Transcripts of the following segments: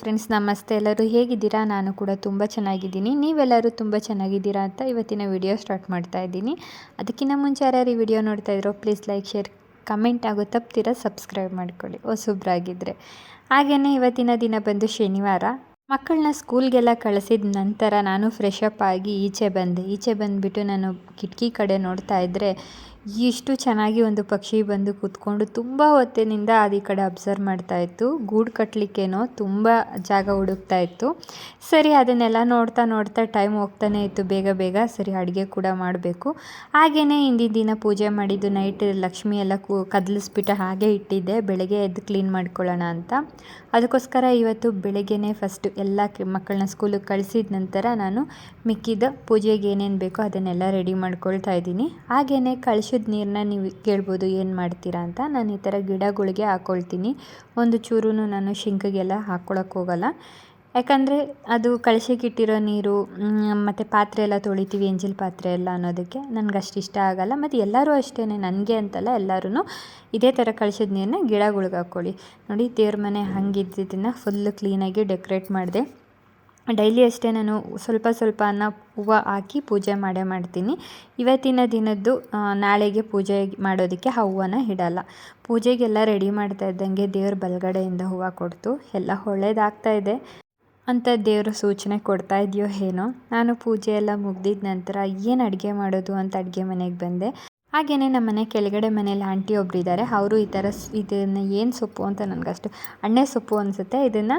Friends ನಮಸ್ತೆ. ಎಲ್ಲರೂ ಹೇಗಿದ್ದೀರಾ? ನಾನು ಕೂಡ ತುಂಬ ಚೆನ್ನಾಗಿದ್ದೀನಿ. ನೀವೆಲ್ಲರೂ ತುಂಬ ಚೆನ್ನಾಗಿದ್ದೀರಾ ಅಂತ ಇವತ್ತಿನ ವಿಡಿಯೋ ಸ್ಟಾರ್ಟ್ ಮಾಡ್ತಾ ಇದ್ದೀನಿ. ಅದಕ್ಕಿಂತ ಮುಂಚೆ ಯಾರ್ಯಾರು ಈ ವಿಡಿಯೋ ನೋಡ್ತಾ ಇದ್ರು ಪ್ಲೀಸ್ ಲೈಕ್ ಶೇರ್ ಕಮೆಂಟ್ ಆಗೋ ತಪ್ತೀರಾ ಸಬ್ಸ್ಕ್ರೈಬ್ ಮಾಡ್ಕೊಳ್ಳಿ. ಹೊಸಬ್ರಾಗಿದ್ದರೆ ಹಾಗೆಯೇ ಇವತ್ತಿನ ದಿನ ಬಂದು ಶನಿವಾರ. ಮಕ್ಕಳನ್ನ ಸ್ಕೂಲ್ಗೆಲ್ಲ ಕಳಿಸಿದ ನಂತರ ನಾನು ಫ್ರೆಶ್ ಅಪ್ ಆಗಿ ಈಚೆ ಬಂದೆ. ಈಚೆ ಬಂದುಬಿಟ್ಟು ನಾನು ಕಿಟಕಿ ಕಡೆ ನೋಡ್ತಾ ಇದ್ದರೆ ಎಷ್ಟು ಚೆನ್ನಾಗಿ ಒಂದು ಪಕ್ಷಿ ಬಂದು ಕೂತ್ಕೊಂಡು ತುಂಬ ಹೊತ್ತಿನಿಂದ ಅದು ಈ ಕಡೆ ಅಬ್ಸರ್ವ್ ಮಾಡ್ತಾ ಇತ್ತು. ಗೂಡು ಕಟ್ಟಲಿಕ್ಕೇನೋ ತುಂಬ ಜಾಗ ಹುಡುಕ್ತಾ ಇತ್ತು. ಸರಿ, ಅದನ್ನೆಲ್ಲ ನೋಡ್ತಾ ನೋಡ್ತಾ ಟೈಮ್ ಹೋಗ್ತಾನೆ ಇತ್ತು. ಬೇಗ ಬೇಗ ಸರಿ, ಅಡುಗೆ ಕೂಡ ಮಾಡಬೇಕು. ಹಾಗೆಯೇ ಹಿಂದಿನ ದಿನ ಪೂಜೆ ಮಾಡಿದ್ದು ನೈಟ್ ಲಕ್ಷ್ಮಿ ಎಲ್ಲ ಕೂ ಕದಲಿಸ್ಬಿಟ್ಟು ಹಾಗೆ ಇಟ್ಟಿದ್ದೆ. ಬೆಳಗ್ಗೆ ಎದ್ದು ಕ್ಲೀನ್ ಮಾಡ್ಕೊಳ್ಳೋಣ ಅಂತ. ಅದಕ್ಕೋಸ್ಕರ ಇವತ್ತು ಬೆಳಗ್ಗೆನೇ ಫಸ್ಟು ಎಲ್ಲ ಮಕ್ಕಳನ್ನ ಸ್ಕೂಲಿಗೆ ಕಳಿಸಿದ ನಂತರ ನಾನು ಮಿಕ್ಕಿದ ಪೂಜೆಗೆ ಏನೇನು ಬೇಕೋ ಅದನ್ನೆಲ್ಲ ರೆಡಿ ಮಾಡ್ಕೊಳ್ತಾ ಇದ್ದೀನಿ. ಹಾಗೆಯೇ ಕಳಿಸಿದ ನೀರನ್ನ ನೀವು ಕೇಳ್ಬೋದು ಏನು ಮಾಡ್ತೀರಾ ಅಂತ. ನಾನು ಈ ಥರ ಗಿಡಗಳಿಗೆ ಹಾಕ್ಕೊಳ್ತೀನಿ ಒಂದು ಚೂರು ನಾನು ಶಿಂಕಿಗೆಲ್ಲ ಹಾಕ್ಕೊಳಕ್ಕೆ ಹೋಗಲ್ಲ. ಯಾಕಂದರೆ ಅದು ಕಳಶಕ್ಕಿಟ್ಟಿರೋ ನೀರು ಮತ್ತು ಪಾತ್ರೆ ಎಲ್ಲ ತೊಳಿತೀವಿ ಎಂಜಿಲ್ ಪಾತ್ರೆ ಎಲ್ಲ ಅನ್ನೋದಕ್ಕೆ ನನಗೆ ಅಷ್ಟು ಇಷ್ಟ ಆಗಲ್ಲ. ಮತ್ತು ಎಲ್ಲರೂ ಅಷ್ಟೇ ನನಗೆ ಅಂತಲ್ಲ ಎಲ್ಲರೂ ಇದೇ ಥರ ಕಳಿಸಿದ ನೀರನ್ನ ಗಿಡಗಳಿಗೆ ಹಾಕ್ಕೊಳ್ಳಿ ನೋಡಿ, ದೇವ್ರ ಮನೆ ಹಂಗಿದ್ದಿದ್ದನ್ನು ಫುಲ್ಲು ಕ್ಲೀನಾಗಿ ಡೆಕೋರೇಟ್ ಮಾಡಿದೆ. ಡೈಲಿ ಅಷ್ಟೇ ನಾನು ಸ್ವಲ್ಪ ಸ್ವಲ್ಪ ಅನ್ನ ಹೂವು ಹಾಕಿ ಪೂಜೆ ಮಾಡೇ ಮಾಡ್ತೀನಿ. ಇವತ್ತಿನ ದಿನದ್ದು ನಾಳೆಗೆ ಪೂಜೆ ಮಾಡೋದಕ್ಕೆ ಆ ಹೂವನ್ನ ಇಡಲ್ಲ. ಪೂಜೆಗೆಲ್ಲ ರೆಡಿ ಮಾಡ್ತಾ ಇದ್ದಂಗೆ ದೇವ್ರ ಬಲಗಡೆಯಿಂದ ಹೂವು ಕೊಡ್ತು. ಎಲ್ಲ ಒಳ್ಳೇದಾಗ್ತಾ ಇದೆ. ಅಂತ ದೇವರು ಸೂಚನೆ ಕೊಡ್ತಾ ಇದೆಯೋ ಏನೋ. ನಾನು ಪೂಜೆ ಎಲ್ಲ ಮುಗ್ದಿದ ನಂತರ ಏನು ಅಡುಗೆ ಮಾಡೋದು ಅಂತ ಅಡುಗೆ ಮನೆಗೆ ಬಂದೆ. ಹಾಗೆಯೇ ನಮ್ಮ ಮನೆ ಕೆಳಗಡೆ ಮನೇಲಿ ಆಂಟಿ ಒಬ್ರು ಇದ್ದಾರೆ. ಅವರು ಈ ಥರ ಇದನ್ನು ಏನು ಸೊಪ್ಪು ಅಂತ ನನಗಷ್ಟು ಅಣ್ಣೆ ಸೊಪ್ಪು ಅನಿಸುತ್ತೆ. ಇದನ್ನು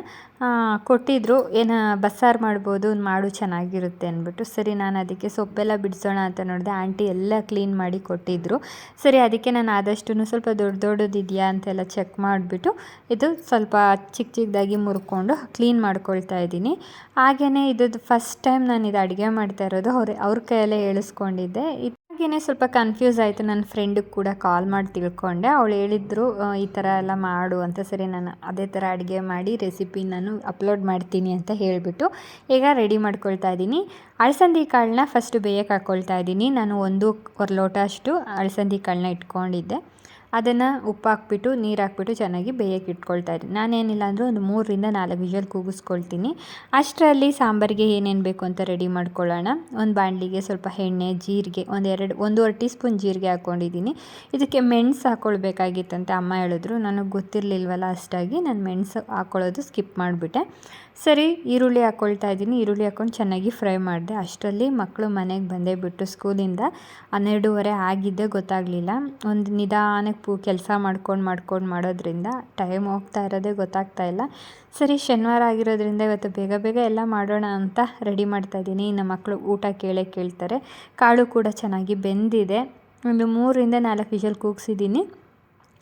ಕೊಟ್ಟಿದ್ದರು ಏನು ಬಸ್ಸಾರು ಮಾಡ್ಬೋದು, ಮಾಡು ಚೆನ್ನಾಗಿರುತ್ತೆ ಅಂದ್ಬಿಟ್ಟು. ಸರಿ, ನಾನು ಅದಕ್ಕೆ ಸೊಪ್ಪೆಲ್ಲ ಬಿಡಿಸೋಣ ಅಂತ ನೋಡಿದೆ ಆಂಟಿ ಎಲ್ಲ ಕ್ಲೀನ್ ಮಾಡಿ ಕೊಟ್ಟಿದ್ದರು ಸರಿ, ಅದಕ್ಕೆ ನಾನು ಆದಷ್ಟು ಸ್ವಲ್ಪ ದೊಡ್ಡ ದೊಡ್ಡದಿದೆಯಾ ಅಂತೆಲ್ಲ ಚೆಕ್ ಮಾಡಿಬಿಟ್ಟು ಇದು ಸ್ವಲ್ಪ ಚಿಕ್ಕ ಚಿಕ್ಕದಾಗಿ ಮುರ್ಕೊಂಡು ಕ್ಲೀನ್ ಮಾಡ್ಕೊಳ್ತಾ ಇದ್ದೀನಿ. ಹಾಗೆಯೇ ಇದು ಫಸ್ಟ್ ಟೈಮ್ ನಾನು ಇದು ಅಡುಗೆ ಮಾಡ್ತಾ ಇರೋದು. ಅವ್ರ ಅವ್ರ ಕೈಯಲ್ಲೇ ಹೇಳಿಸ್ಕೊಂಡಿದ್ದೆ ಹಾಗೆಯೇ ಸ್ವಲ್ಪ ಕನ್ಫ್ಯೂಸ್ ಆಯಿತು. ನನ್ನ ಫ್ರೆಂಡಿಗೆ ಕೂಡ ಕಾಲ್ ಮಾಡಿ ತಿಳ್ಕೊಂಡೆ. ಅವಳು ಹೇಳಿದ್ರು ಈ ಥರ ಎಲ್ಲ ಮಾಡು ಅಂತ. ಸರಿ, ನಾನು ಅದೇ ಥರ ಅಡುಗೆ ಮಾಡಿ ರೆಸಿಪಿ ನಾನು ಅಪ್ಲೋಡ್ ಮಾಡ್ತೀನಿ ಅಂತ ಹೇಳಿಬಿಟ್ಟು ಈಗ ರೆಡಿ ಮಾಡ್ಕೊಳ್ತಾ ಇದ್ದೀನಿ. ಅಳಸಂದಿ ಕಾಳನ್ನ ಫಸ್ಟು ಬೇಯಕ್ಕೆ ಹಾಕ್ಕೊಳ್ತಾ ಇದ್ದೀನಿ. ನಾನು ಒಂದು ಲೋಟ ಅಷ್ಟು ಅಳಸಂದಿ ಕಾಳನ್ನ ಇಟ್ಕೊಂಡಿದ್ದೆ. ಅದನ್ನು ಉಪ್ಪು ಹಾಕ್ಬಿಟ್ಟು ನೀರು ಹಾಕ್ಬಿಟ್ಟು ಚೆನ್ನಾಗಿ ಬೇಯಕ್ಕೆ ಇಟ್ಕೊಳ್ತಾ ಇದ್ದೀನಿ ನಾನೇನಿಲ್ಲ ಅಂದರೂ ಒಂದು ಮೂರರಿಂದ ನಾಲ್ಕು ವಿಷಲ್ ಕೂಗಿಸ್ಕೊಳ್ತೀನಿ. ಅಷ್ಟರಲ್ಲಿ ಸಾಂಬಾರಿಗೆ ಏನೇನು ಬೇಕು ಅಂತ ರೆಡಿ ಮಾಡ್ಕೊಳ್ಳೋಣ. ಒಂದು ಬಾಣಲಿಗೆ ಸ್ವಲ್ಪ ಎಣ್ಣೆ, ಜೀರಿಗೆ ಒಂದೆರಡು ಒಂದೂವರೆ ಟೀ ಸ್ಪೂನ್ ಜೀರಿಗೆ ಹಾಕ್ಕೊಂಡಿದ್ದೀನಿ. ಇದಕ್ಕೆ ಮೆಣಸು ಹಾಕ್ಕೊಳ್ಬೇಕಾಗಿತ್ತಂತೆ ಅಮ್ಮ ಹೇಳಿದ್ರು. ನನಗೆ ಗೊತ್ತಿರಲಿಲ್ವಲ್ಲ ಅಷ್ಟಾಗಿ, ನಾನು ಮೆಣಸು ಹಾಕ್ಕೊಳ್ಳೋದು ಸ್ಕಿಪ್ ಮಾಡಿಬಿಟ್ಟೆ. ಸರಿ, ಈರುಳ್ಳಿ ಹಾಕ್ಕೊಳ್ತಾ ಇದ್ದೀನಿ. ಈರುಳ್ಳಿ ಹಾಕ್ಕೊಂಡು ಚೆನ್ನಾಗಿ ಫ್ರೈ ಮಾಡಿದೆ. ಅಷ್ಟರಲ್ಲಿ ಮಕ್ಕಳು ಮನೆಗೆ ಬಂದೇ ಬಿಟ್ಟು, ಸ್ಕೂಲಿಂದ ಹನ್ನೆರಡೂವರೆ ಆಗಿದ್ದೇ ಗೊತ್ತಾಗಲಿಲ್ಲ. ಒಂದು ನಿಧಾನಕ್ಕೆ ಪೂ ಕೆಲಸ ಮಾಡ್ಕೊಂಡು ಮಾಡ್ಕೊಂಡು ಮಾಡೋದ್ರಿಂದ ಟೈಮ್ ಹೋಗ್ತಾ ಇರೋದೇ ಗೊತ್ತಾಗ್ತಾ ಇಲ್ಲ. ಸರಿ, ಶನಿವಾರ ಆಗಿರೋದ್ರಿಂದ ಇವತ್ತು ಬೇಗ ಬೇಗ ಎಲ್ಲ ಮಾಡೋಣ ಅಂತ ರೆಡಿ ಮಾಡ್ತಾ ಇದ್ದೀನಿ. ಇನ್ನು ಮಕ್ಕಳು ಊಟ ಕೇಳೇ ಕೇಳ್ತಾರೆ. ಕಾಳು ಕೂಡ ಚೆನ್ನಾಗಿ ಬೆಂದಿದೆ. ಒಂದು ಮೂರರಿಂದ ನಾಲ್ಕು ವಿಷಲ್ ಕೂಗಿಸಿದ್ದೀನಿ.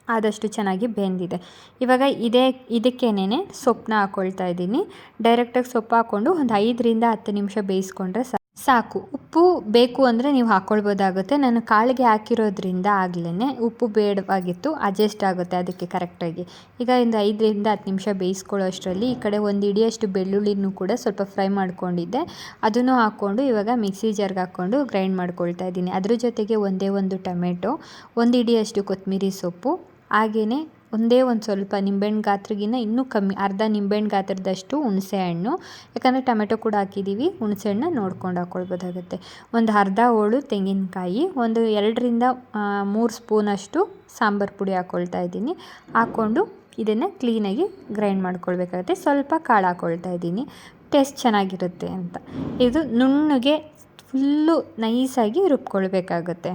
ಆದಷ್ಟು ಚೆನ್ನಾಗಿ ಬೆಂದಿದೆ. ಇವಾಗ ಇದೇ ಇದಕ್ಕೇನೆ ಸೊಪ್ಪನ್ನ ಹಾಕ್ಕೊಳ್ತಾ ಇದ್ದೀನಿ. ಡೈರೆಕ್ಟಾಗಿ ಸೊಪ್ಪು ಹಾಕ್ಕೊಂಡು ಒಂದು ಐದರಿಂದ ಹತ್ತು ನಿಮಿಷ ಬೇಯಿಸ್ಕೊಂಡ್ರೆ ಸಾ- ಸಾಕು. ಉಪ್ಪು ಬೇಕು ಅಂದರೆ ನೀವು ಹಾಕ್ಕೊಳ್ಬೋದಾಗುತ್ತೆ ನಾನು ಕಾಳಿಗೆ ಹಾಕಿರೋದ್ರಿಂದ ಆಗಲೇ ಉಪ್ಪು ಬೇಡವಾಗಿತ್ತು ಅಡ್ಜಸ್ಟ್ ಆಗುತ್ತೆ ಅದಕ್ಕೆ ಕರೆಕ್ಟಾಗಿ ಈಗ ಒಂದು ಐದರಿಂದ ಹತ್ತು ನಿಮಿಷ ಬೇಯಿಸ್ಕೊಳ್ಳೋ ಅಷ್ಟರಲ್ಲಿ ಈ ಕಡೆ ಒಂದು ಇಡಿಯಷ್ಟು ಬೆಳ್ಳುಳ್ಳಿನೂ ಕೂಡ ಸ್ವಲ್ಪ ಫ್ರೈ ಮಾಡ್ಕೊಂಡಿದ್ದೆ. ಅದನ್ನು ಹಾಕ್ಕೊಂಡು ಇವಾಗ ಮಿಕ್ಸಿ ಜಾರ್ಗೆ ಹಾಕ್ಕೊಂಡು ಗ್ರೈಂಡ್ ಮಾಡ್ಕೊಳ್ತಾ ಇದ್ದೀನಿ. ಅದ್ರ ಜೊತೆಗೆ ಒಂದೇ ಒಂದು ಟೊಮೆಟೊ, ಒಂದು ಇಡಿಯಷ್ಟು ಕೊತ್ತಂಬರಿ ಸೊಪ್ಪು ಹಾಗೆಯೇ ಒಂದೇ ಒಂದು ಸ್ವಲ್ಪ ನಿಂಬೆಹಣ್ಣು ಗಾತ್ರಗಿನ್ನ ಇನ್ನೂ ಕಮ್ಮಿ, ಅರ್ಧ ನಿಂಬೆಹಣ್ಣು ಗಾತ್ರದಷ್ಟು ಹುಣಸೆ ಹಣ್ಣು. ಯಾಕಂದರೆ ಟೊಮೆಟೊ ಕೂಡ ಹಾಕಿದ್ದೀವಿ ಹುಣಸೆ ಹಣ್ಣು ನೋಡ್ಕೊಂಡು ಹಾಕ್ಕೊಳ್ಬೋದಾಗುತ್ತೆ ಒಂದು ಅರ್ಧ ಹೋಳು ತೆಂಗಿನಕಾಯಿ, ಒಂದು ಎರಡರಿಂದ ಮೂರು ಸ್ಪೂನಷ್ಟು ಸಾಂಬಾರು ಪುಡಿ ಹಾಕ್ಕೊಳ್ತಾ ಇದ್ದೀನಿ. ಹಾಕ್ಕೊಂಡು ಇದನ್ನು ಕ್ಲೀನಾಗಿ ಗ್ರೈಂಡ್ ಮಾಡ್ಕೊಳ್ಬೇಕಾಗುತ್ತೆ. ಸ್ವಲ್ಪ ಕಾಳು ಹಾಕ್ಕೊಳ್ತಾ ಇದ್ದೀನಿ. ಟೇಸ್ಟ್ ಚೆನ್ನಾಗಿರುತ್ತೆ ಅಂತ. ಇದು ನುಣ್ಣಗೆ ಫುಲ್ಲು ನೈಸಾಗಿ ರುಬ್ಕೊಳ್ಬೇಕಾಗುತ್ತೆ.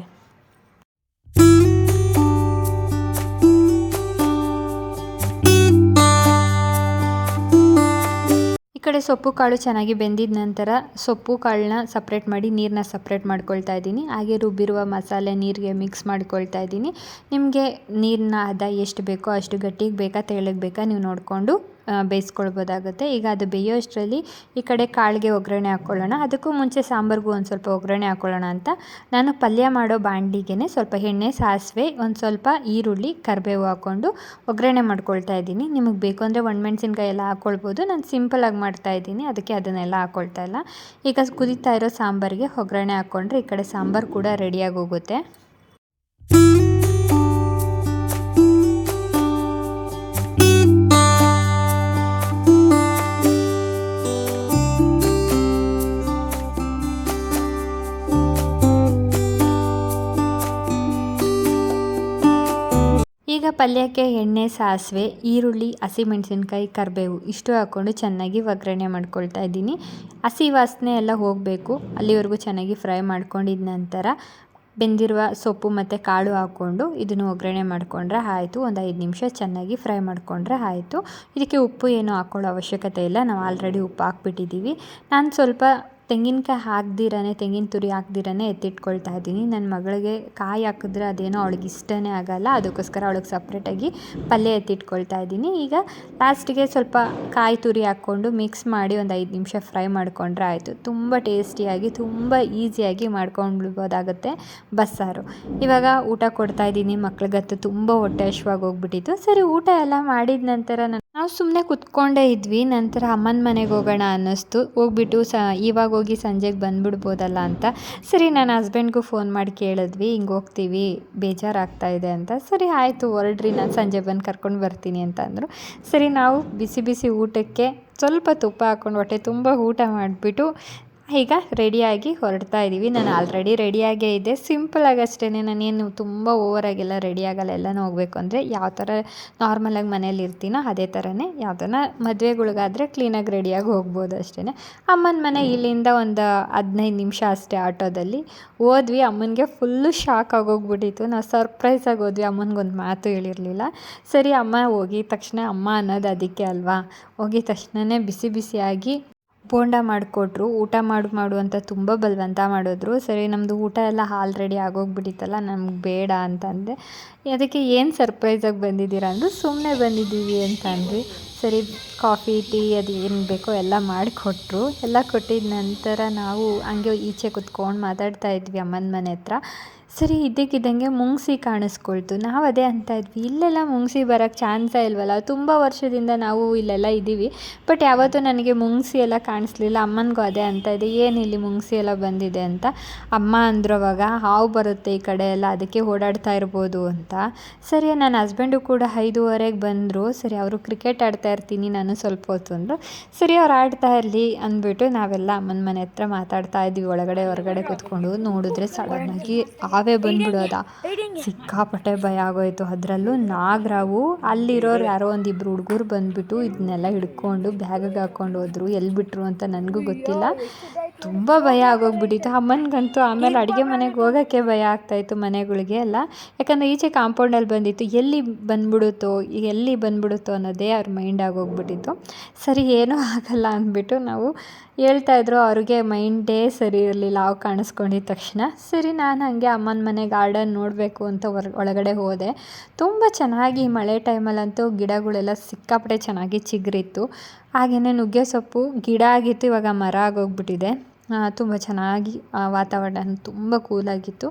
ಕಡೆ ಸೊಪ್ಪು ಕಾಳು ಚೆನ್ನಾಗಿ ಬೆಂದಿದ ನಂತರ ಸೊಪ್ಪು ಕಾಳನ್ನ ಸಪ್ರೇಟ್ ಮಾಡಿ ನೀರನ್ನ ಸಪ್ರೇಟ್ ಮಾಡ್ಕೊಳ್ತಾ ಇದ್ದೀನಿ. ಹಾಗೆ ರುಬ್ಬಿರುವ ಮಸಾಲೆ ನೀರಿಗೆ ಮಿಕ್ಸ್ ಮಾಡ್ಕೊಳ್ತಾ ಇದ್ದೀನಿ. ನಿಮಗೆ ನೀರನ್ನ ಹದ ಎಷ್ಟು ಬೇಕೋ ಅಷ್ಟು ಗಟ್ಟಿಗೆ ಬೇಕಾ, ತೆಳ್ಳಗೆ ಬೇಕಾ ನೀವು ನೋಡಿಕೊಂಡು ಬೇಯಿಸ್ಕೊಳ್ಬೋದಾಗುತ್ತೆ. ಈಗ ಅದು ಬೇಯೋ ಅಷ್ಟರಲ್ಲಿ ಈ ಕಡೆ ಕಾಳಿಗೆ ಒಗ್ಗರಣೆ ಹಾಕ್ಕೊಳ್ಳೋಣ ಅದಕ್ಕೂ ಮುಂಚೆ ಸಾಂಬಾರ್ಗೂ ಒಂದು ಸ್ವಲ್ಪ ಒಗ್ಗರಣೆ ಹಾಕ್ಕೊಳ್ಳೋಣ ಅಂತ. ನಾನು ಪಲ್ಯ ಮಾಡೋ ಬಾಂಡಿಗೆನೆ ಸ್ವಲ್ಪ ಎಣ್ಣೆ, ಸಾಸಿವೆ, ಒಂದು ಸ್ವಲ್ಪ ಈರುಳ್ಳಿ, ಕರಿಬೇವು ಹಾಕ್ಕೊಂಡು ಒಗ್ಗರಣೆ ಮಾಡ್ಕೊಳ್ತಾ ಇದ್ದೀನಿ. ನಿಮಗೆ ಬೇಕು ಅಂದರೆ ಒಣಮೆಣ್ಸಿನ್ಕಾಯಿ ಎಲ್ಲ ಹಾಕ್ಕೊಳ್ಬೋದು ನಾನು ಸಿಂಪಲಾಗಿ ಮಾಡ್ತಾ ಇದ್ದೀನಿ. ಅದಕ್ಕೆ ಅದನ್ನೆಲ್ಲ ಹಾಕ್ಕೊಳ್ತಾ ಇಲ್ಲ. ಈಗ ಕುದಿತಾ ಇರೋ ಸಾಂಬಾರಿಗೆ ಒಗ್ಗರಣೆ ಹಾಕ್ಕೊಂಡ್ರೆ ಈ ಕಡೆ ಸಾಂಬಾರು ಕೂಡ ರೆಡಿಯಾಗಿ ಹೋಗುತ್ತೆ. ಪಲ್ಯಕ್ಕೆ ಎಣ್ಣೆ, ಸಾಸಿವೆ, ಈರುಳ್ಳಿ ಹಸಿಮೆಣಸಿನ್ಕಾಯಿ ಕರಿಬೇವು ಇಷ್ಟು ಹಾಕ್ಕೊಂಡು ಚೆನ್ನಾಗಿ ಒಗ್ಗರಣೆ ಮಾಡ್ಕೊಳ್ತಾ ಇದ್ದೀನಿ. ಹಸಿ ವಾಸನೆ ಎಲ್ಲ ಹೋಗಬೇಕು. ಅಲ್ಲಿವರೆಗೂ ಚೆನ್ನಾಗಿ ಫ್ರೈ ಮಾಡ್ಕೊಂಡಿದ ನಂತರ ಬೆಂದಿರುವ ಸೊಪ್ಪು ಮತ್ತು ಕಾಳು ಹಾಕ್ಕೊಂಡು ಇದನ್ನು ಒಗ್ಗರಣೆ ಮಾಡಿಕೊಂಡ್ರೆ ಆಯಿತು. ಒಂದು ಐದು ನಿಮಿಷ ಚೆನ್ನಾಗಿ ಫ್ರೈ ಮಾಡಿಕೊಂಡ್ರೆ ಆಯಿತು. ಇದಕ್ಕೆ ಉಪ್ಪು ಏನು ಹಾಕ್ಕೊಳ್ಳೋ ಅವಶ್ಯಕತೆ ಇಲ್ಲ. ನಾವು ಆಲ್ರೆಡಿ ಉಪ್ಪು ಹಾಕ್ಬಿಟ್ಟಿದ್ದೀವಿ. ನಾನು ಸ್ವಲ್ಪ ತೆಂಗಿನಕಾಯಿ ಹಾಕ್ದಿರೇ ತೆಂಗಿನ ತುರಿ ಹಾಕ್ದಿರೇ ಎತ್ತಿಟ್ಕೊಳ್ತಾ ಇದ್ದೀನಿ. ನನ್ನ ಮಗಳಿಗೆ ಕಾಯಿ ಹಾಕಿದ್ರೆ ಅದೇನೋ ಅವಳಿಗೆ ಇಷ್ಟನೇ ಆಗಲ್ಲ. ಅದಕ್ಕೋಸ್ಕರ ಅವಳಿಗೆ ಸಪ್ರೇಟಾಗಿ ಪಲ್ಯ ಎತ್ತಿಟ್ಕೊಳ್ತಾ ಇದ್ದೀನಿ. ಈಗ ಲಾಸ್ಟಿಗೆ ಸ್ವಲ್ಪ ಕಾಯಿ ತುರಿ ಹಾಕ್ಕೊಂಡು ಮಿಕ್ಸ್ ಮಾಡಿ ಒಂದು ಐದು ನಿಮಿಷ ಫ್ರೈ ಮಾಡಿಕೊಂಡ್ರೆ ಆಯಿತು. ತುಂಬ ಟೇಸ್ಟಿಯಾಗಿ ತುಂಬ ಈಸಿಯಾಗಿ ಮಾಡ್ಕೊಂಡ್ಬಿಡ್ಬೋದಾಗುತ್ತೆ ಬಸ್ಸಾರು. ಇವಾಗ ಊಟ ಕೊಡ್ತಾ ಇದ್ದೀನಿ. ಮಕ್ಳಿಗತ್ತು ತುಂಬ ಹೊಟ್ಟೆ ಹಶ್ವಾಗಿ ಹೋಗ್ಬಿಟ್ಟಿತ್ತು. ಸರಿ, ಊಟ ಎಲ್ಲ ಮಾಡಿದ ನಂತರ ನಾನು ನಾವು ಸುಮ್ಮನೆ ಕುತ್ಕೊಂಡೇ ಇದ್ವಿ, ನಂತರ ಅಮ್ಮನ ಮನೆಗೆ ಹೋಗೋಣ ಅನ್ನಿಸ್ತು. ಹೋಗ್ಬಿಟ್ಟು ಸ, ಇವಾಗ ಹೋಗಿ ಸಂಜೆಗೆ ಬಂದ್ಬಿಡ್ಬೋದಲ್ಲ ಅಂತ. ಸರಿ ನನ್ನ ಹಸ್ಬೆಂಡ್ಗೂ ಫೋನ್ ಮಾಡಿ ಕೇಳಿದ್ವಿ, ಹಿಂಗೆ ಹೋಗ್ತೀವಿ, ಬೇಜಾರಾಗ್ತಾ ಇದೆ ಅಂತ. ಸರಿ, ಆಯಿತು, ಹೊರಡ್ರಿ, ನಾನು ಸಂಜೆ ಬಂದು ಕರ್ಕೊಂಡು ಬರ್ತೀನಿ ಅಂತ ಸರಿ, ನಾವು ಬಿಸಿ ಬಿಸಿ ಊಟಕ್ಕೆ ಸ್ವಲ್ಪ ತುಪ್ಪ ಹಾಕ್ಕೊಂಡು ಹೊಟ್ಟೆ ತುಂಬ ಊಟ ಮಾಡಿಬಿಟ್ಟು ಈಗ ರೆಡಿಯಾಗಿ ಹೊರಡ್ತಾ ಇದ್ದೀವಿ ನಾನು ಆಲ್ರೆಡಿ ರೆಡಿಯಾಗೇ ಇದ್ದೆ. ಸಿಂಪಲಾಗಿ ಅಷ್ಟೇ ನಾನೇನು ತುಂಬ ಓವರಾಗೆಲ್ಲ ರೆಡಿ ಆಗಲ್ಲ. ಎಲ್ಲನೂ ಹೋಗಬೇಕು ಅಂದರೆ ಯಾವ ಥರ ನಾರ್ಮಲಾಗಿ ಮನೇಲಿ ಇರ್ತೀನೋ ಅದೇ ಥರನೇ ಯಾವ್ದನ್ನ ಮದುವೆಗಳಿಗಾದರೆ ಕ್ಲೀನಾಗಿ ರೆಡಿಯಾಗಿ ಹೋಗ್ಬೋದು ಅಷ್ಟೇ ಅಮ್ಮನ ಮನೆ ಇಲ್ಲಿಂದ ಒಂದು ಹದಿನೈದು ನಿಮಿಷ ಅಷ್ಟೇ ಆಟೋದಲ್ಲಿ. ಹೋದ್ವಿ. ಅಮ್ಮನಿಗೆ ಫುಲ್ಲು ಶಾಕ್ ಆಗೋಗ್ಬಿಟ್ಟಿತ್ತು. ನಾವು ಸರ್ಪ್ರೈಸಾಗಿ ಹೋದ್ವಿ. ಅಮ್ಮನಿಗೊಂದು ಮಾತು ಹೇಳಿರಲಿಲ್ಲ. ಸರಿ, ಅಮ್ಮ ಹೋಗಿದ ತಕ್ಷಣ ಅಮ್ಮ ಅನ್ನೋದು ಅದಕ್ಕೆ ಅಲ್ವಾ? ಹೋಗಿದ ತಕ್ಷಣವೇ ಬಿಸಿ ಬಿಸಿಯಾಗಿ ಬೋಂಡ ಮಾಡಿಕೊಟ್ರು, ಊಟ ಮಾಡು ಮಾಡು ಅಂತ ತುಂಬ ಬಲವಂತ ಮಾಡಿದ್ರು. ಸರಿ ನಮ್ಮದು ಊಟ ಎಲ್ಲ ಆಲ್ರೆಡಿ ಆಗೋಗ್ಬಿಟ್ಟಿತ್ತಲ್ಲ, ನಮ್ಗೆ ಬೇಡ ಅಂತಂದೆ. ಅದಕ್ಕೆ ಏನು ಸರ್ಪ್ರೈಸಾಗಿ ಬಂದಿದ್ದೀರಾ ಅಂದರು ಸುಮ್ಮನೆ ಬಂದಿದ್ದೀವಿ ಅಂತ ಅಂದ್ವಿ ಸರಿ ಕಾಫಿ ಟೀ ಅದು ಏನು ಬೇಕೋ ಎಲ್ಲ ಮಾಡಿಕೊಟ್ರು. ಎಲ್ಲ ಕೊಟ್ಟಿದ ನಂತರ ನಾವು ಹಂಗೆ ಈಚೆ ಕುತ್ಕೊಂಡು ಮಾತಾಡ್ತಾ ಇದ್ವಿ ಅಮ್ಮನ ಮನೆ ಹತ್ರ. ಸರಿ, ಇದ್ದಕ್ಕಿದ್ದಂಗೆ ಮುಂಗ್ಸಿ ಕಾಣಿಸ್ಕೊಳ್ತು. ನಾವು ಅದೇ ಅಂತ ಇದ್ವಿ. ಇಲ್ಲೆಲ್ಲ ಮುಂಗ್ಸಿ ಬರೋಕ್ಕೆ ಚಾನ್ಸೇ ಇಲ್ವಲ್ಲ? ತುಂಬ ವರ್ಷದಿಂದ ನಾವು ಇಲ್ಲೆಲ್ಲ ಇದ್ದೀವಿ ಬಟ್ ಯಾವತ್ತೂ ನನಗೆ ಮುಂಗ್ಸಿ ಎಲ್ಲ ಕಾಣಿಸ್ಲಿಲ್ಲ. ಅಮ್ಮನಿಗೂ ಅದೇ ಅಂತ ಇದೆ ಏನು ಇಲ್ಲಿ ಮುಂಗ್ಸಿ ಎಲ್ಲ ಬಂದಿದೆ ಅಂತ? ಅಮ್ಮ ಅಂದ್ರು ಅವಾಗ, ಹಾವು ಬರುತ್ತೆ ಈ ಕಡೆ ಎಲ್ಲ, ಅದಕ್ಕೆ ಓಡಾಡ್ತಾ ಇರ್ಬೋದು ಅಂತ. ಸರಿ, ನನ್ನ ಹಸ್ಬೆಂಡು ಕೂಡ ಐದೂವರೆಗೆ ಬಂದರು. ಸರಿ, ಅವರು ಕ್ರಿಕೆಟ್ ಆಡ್ತಾ ಇರ್ತೀನಿ, ನಾನು ಸ್ವಲ್ಪ ಹೊತ್ತು ಅಂದರು. ಸರಿ, ಅವ್ರು ಆಡ್ತಾ ಇರಲಿ ಅಂದ್ಬಿಟ್ಟು ನಾವೆಲ್ಲ ಅಮ್ಮನ ಮನೆ ಹತ್ರ ಮಾತಾಡ್ತಾ ಇದ್ವಿ. ಒಳಗಡೆ, ಹೊರಗಡೆ ಕೂತ್ಕೊಂಡು ನೋಡಿದ್ರೆ ಸಡನ್ನಾಗಿ ಹಾವೇ ಬಂದ್ಬಿಡೋದ? ಸಿಕ್ಕಾಪಟ್ಟೆ ಭಯ ಆಗೋಯ್ತು ಅದರಲ್ಲೂ ನಾಗರಾವು. ಅಲ್ಲಿರೋರು ಯಾರೋ ಒಂದಿಬ್ರು ಹುಡುಗರು ಬಂದ್ಬಿಟ್ಟು ಇದನ್ನೆಲ್ಲ ಹಿಡ್ಕೊಂಡು ಬ್ಯಾಗಿಗೆ ಹಾಕ್ಕೊಂಡು ಹೋದ್ರು. ಎಲ್ಲಿ ಬಿಟ್ರು ಅಂತ ನನಗೂ ಗೊತ್ತಿಲ್ಲ. ತುಂಬ ಭಯ ಆಗೋಗ್ಬಿಟ್ಟಿತ್ತು. ಅಮ್ಮನಿಗಂತೂ ಆಮೇಲೆ ಅಡುಗೆ ಮನೆಗೆ ಹೋಗೋಕ್ಕೆ ಭಯ ಆಗ್ತಾಯಿತ್ತು ಮನೆಗಳಿಗೆ ಎಲ್ಲ. ಯಾಕಂದರೆ ಈಚೆ ಕಾಂಪೌಂಡಲ್ಲಿ ಬಂದಿತ್ತು. ಎಲ್ಲಿ ಬಂದ್ಬಿಡುತ್ತೋ ಎಲ್ಲಿ ಬಂದ್ಬಿಡುತ್ತೋ ಅನ್ನೋದೇ ಅವ್ರ ಮೈಂಡ್ ಆಗೋಗ್ಬಿಟ್ಟಿತ್ತು. ಸರಿ ಏನೂ ಆಗಲ್ಲ ಅಂದ್ಬಿಟ್ಟು ನಾವು ಹೇಳ್ತಾ ಇದ್ರು, ಅವ್ರಿಗೆ ಮೈಂಡೇ ಸರಿ ಇರಲಿಲ್ಲ ಹಾವು ಕಾಣಿಸ್ಕೊಂಡಿದ್ದ ತಕ್ಷಣ. ಸರಿ, ನಾನು ಹಾಗೆ ಅಮ್ಮನ ಮನೆ ಗಾರ್ಡನ್ ನೋಡಬೇಕು ಅಂತ ಹೊರ, ಒಳಗಡೆ ಹೋದೆ. ತುಂಬ ಚೆನ್ನಾಗಿ ಮಳೆ ಟೈಮಲ್ಲಂತೂ ಗಿಡಗಳೆಲ್ಲ ಸಿಕ್ಕಾಪಟ್ಟೆ ಚೆನ್ನಾಗಿ ಚಿಗುರಿತ್ತು. ಹಾಗೆಯೇ ನುಗ್ಗೆ ಸೊಪ್ಪು ಗಿಡ ಆಗಿತ್ತು, ಇವಾಗ ಮರ ಆಗೋಗ್ಬಿಟ್ಟಿದೆ. ತುಂಬ ಚೆನ್ನಾಗಿ ಆ ವಾತಾವರಣ ತುಂಬ ಕೂಲಾಗಿತ್ತು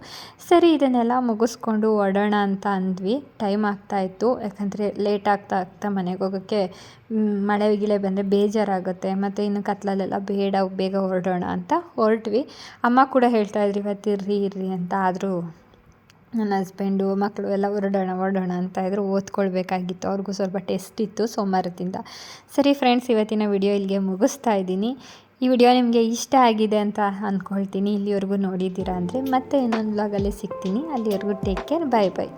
ಸರಿ, ಇದನ್ನೆಲ್ಲ ಮುಗಿಸ್ಕೊಂಡು ಹೊರಡೋಣ ಅಂತ ಅಂದ್ವಿ. ಟೈಮ್ ಆಗ್ತಾಯಿತ್ತು ಯಾಕಂದರೆ ಲೇಟ್ ಆಗ್ತಾ ಆಗ್ತಾ ಮನೆಗೆ ಹೋಗೋಕ್ಕೆ ಮಳೆ ಗಿಳೆ ಬಂದರೆ ಬೇಜಾರಾಗುತ್ತೆ. ಮತ್ತು ಇನ್ನು ಕತ್ಲಲ್ಲೆಲ್ಲ ಬೇಡ, ಬೇಗ ಹೊರಡೋಣ ಅಂತ ಹೊರಟ್ವಿ. ಅಮ್ಮ ಕೂಡ ಹೇಳ್ತಾ ಇದ್ರು, ಇವತ್ತು ಇರ್ರಿ ಇರ್ರಿ ಅಂತ. ಆದರೂ ನನ್ನ ಹಸ್ಬೆಂಡು ಮಕ್ಕಳು ಎಲ್ಲ ಹೊರಡೋಣ ಹೊರಡೋಣ ಅಂತ ಇದ್ರು. ಓದ್ಕೊಳ್ಬೇಕಾಗಿತ್ತು. ಅವ್ರಿಗೂ ಸ್ವಲ್ಪ ಟೆಸ್ಟ್ ಇತ್ತು ಸೋಮವಾರದಿಂದ. ಸರಿ ಫ್ರೆಂಡ್ಸ್ ಇವತ್ತಿನ ವಿಡಿಯೋ ಇಲ್ಲಿಗೆ ಮುಗಿಸ್ತಾ ಇದ್ದೀನಿ. ಈ ವಿಡಿಯೋ ನಿಮಗೆ ಇಷ್ಟ ಆಗಿದೆ ಅಂತ ಅಂದ್ಕೊಳ್ತೀನಿ ಇಲ್ಲಿವರೆಗೂ ನೋಡಿದ್ದೀರಾ ಅಂದರೆ ಮತ್ತೆ ಇನ್ನೊಂದು ಬ್ಲಾಗಲ್ಲಿ ಸಿಗ್ತೀನಿ. ಅಲ್ಲಿವರೆಗೂ ಟೇಕ್ ಕೇರ್ ಬಾಯ್ ಬಾಯ್